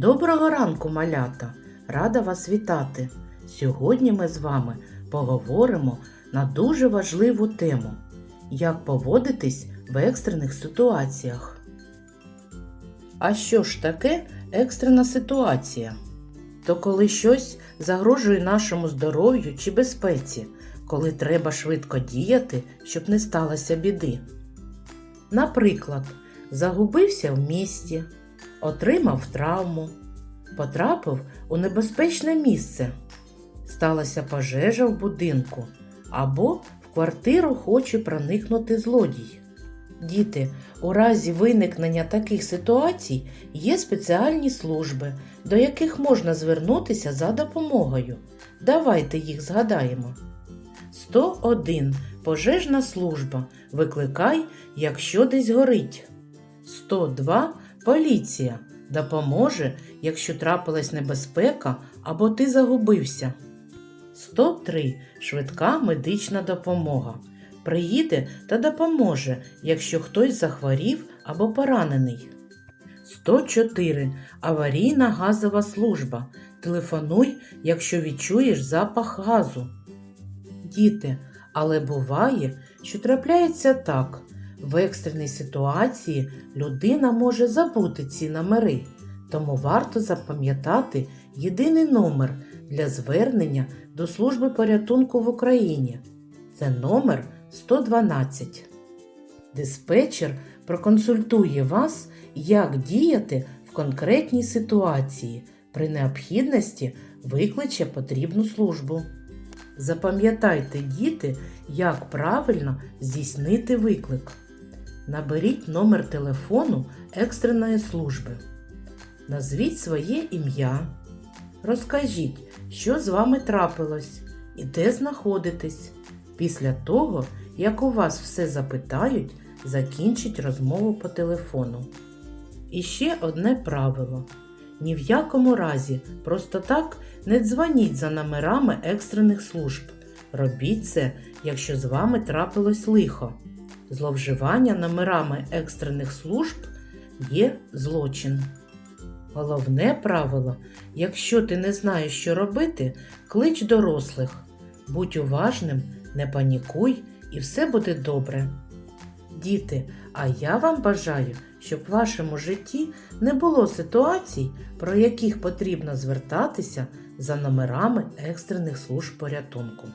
Доброго ранку, малята! Рада вас вітати! Сьогодні ми з вами поговоримо на дуже важливу тему як поводитись в екстрених ситуаціях. А що ж таке екстрена ситуація? То коли щось загрожує нашому здоров'ю чи безпеці, коли треба швидко діяти, щоб не сталося біди. Наприклад, загубився в місті, отримав травму, потрапив у небезпечне місце, сталася пожежа в будинку або в квартиру хоче проникнути злодій. Діти, у разі виникнення таких ситуацій є спеціальні служби, до яких можна звернутися за допомогою. Давайте їх згадаємо. 101. Пожежна служба. Викликай, якщо десь горить. 102. Поліція. Допоможе, якщо трапилась небезпека або ти загубився. 103. Швидка медична допомога. Приїде та допоможе, якщо хтось захворів або поранений. 104. Аварійна газова служба. Телефонуй, якщо відчуєш запах газу. Діти, але буває, що трапляється так. В екстреній ситуації людина може забути ці номери, тому варто запам'ятати єдиний номер для звернення до служби порятунку в Україні. Це номер 112. Диспетчер проконсультує вас, як діяти в конкретній ситуації. При необхідності викличе потрібну службу. Запам'ятайте, діти, як правильно здійснити виклик. Наберіть номер телефону екстреної служби. Назвіть своє ім'я. Розкажіть, що з вами трапилось і де знаходитесь. Після того, як у вас все запитають, закінчіть розмову по телефону. І ще одне правило. Ні в якому разі просто так не дзвоніть за номерами екстрених служб. Робіть це, якщо з вами трапилось лихо. Зловживання номерами екстрених служб є злочин. Головне правило, якщо ти не знаєш, що робити, клич дорослих. Будь уважним, не панікуй і все буде добре. Діти, а я вам бажаю, щоб в вашому житті не було ситуацій, про яких потрібно звертатися за номерами екстрених служб порятунку.